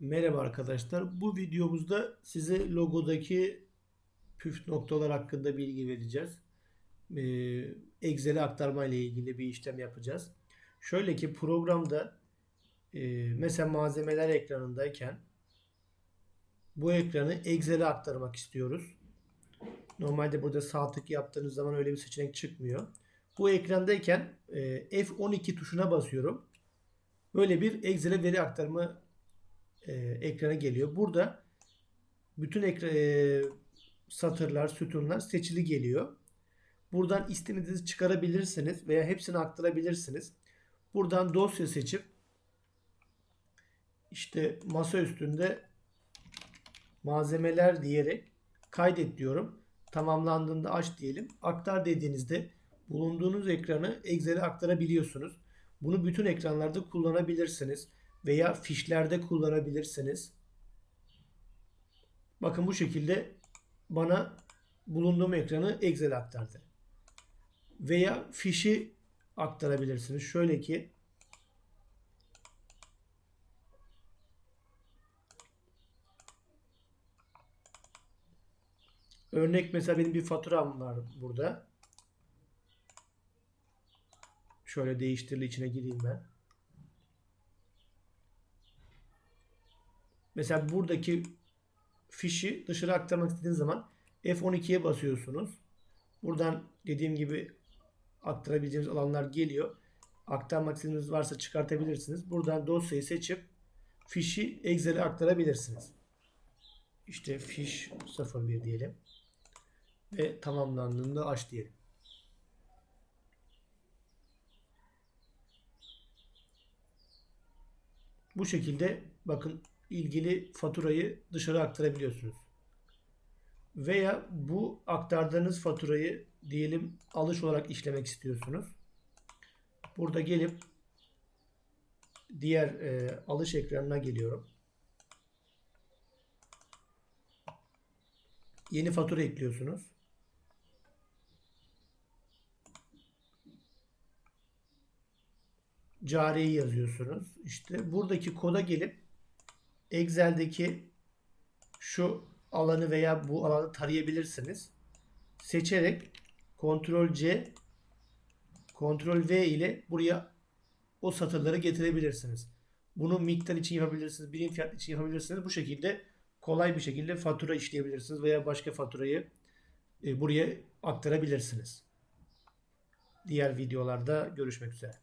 Merhaba arkadaşlar. Bu videomuzda size logodaki püf noktalar hakkında bilgi vereceğiz. Ee, Excel'e aktarma ile ilgili bir işlem yapacağız. Şöyle ki programda e, mesela malzemeler ekranındayken bu ekranı Excel'e aktarmak istiyoruz. Normalde burada sağ tık yaptığınız zaman öyle bir seçenek çıkmıyor. Bu ekrandayken e, F12 tuşuna basıyorum. Böyle bir Excel'e veri aktarma e, ekrana geliyor. Burada bütün ekra, e, satırlar, sütunlar seçili geliyor. Buradan istediğinizi çıkarabilirsiniz veya hepsini aktarabilirsiniz. Buradan dosya seçip işte masa üstünde malzemeler diyerek kaydet diyorum. Tamamlandığında aç diyelim. Aktar dediğinizde bulunduğunuz ekranı Excel'e aktarabiliyorsunuz. Bunu bütün ekranlarda kullanabilirsiniz veya fişlerde kullanabilirsiniz. Bakın bu şekilde bana bulunduğum ekranı Excel'e aktardı. Veya fişi aktarabilirsiniz. Şöyle ki Örnek mesela benim bir faturam var burada. Şöyle değiştirili içine gireyim ben. Mesela buradaki fişi dışarı aktarmak istediğiniz zaman F12'ye basıyorsunuz. Buradan dediğim gibi aktarabileceğiniz alanlar geliyor. Aktarmak istediğiniz varsa çıkartabilirsiniz. Buradan dosyayı seçip fişi Excel'e aktarabilirsiniz. İşte fiş 01 diyelim. Ve tamamlandığında aç diyelim. Bu şekilde bakın ilgili faturayı dışarı aktarabiliyorsunuz. Veya bu aktardığınız faturayı diyelim alış olarak işlemek istiyorsunuz. Burada gelip diğer e, alış ekranına geliyorum. Yeni fatura ekliyorsunuz. Cariyi yazıyorsunuz. İşte buradaki koda gelip Excel'deki şu alanı veya bu alanı tarayabilirsiniz. Seçerek Ctrl C Ctrl V ile buraya o satırları getirebilirsiniz. Bunu miktar için yapabilirsiniz, birim fiyat için yapabilirsiniz. Bu şekilde kolay bir şekilde fatura işleyebilirsiniz veya başka faturayı e, buraya aktarabilirsiniz. Diğer videolarda görüşmek üzere.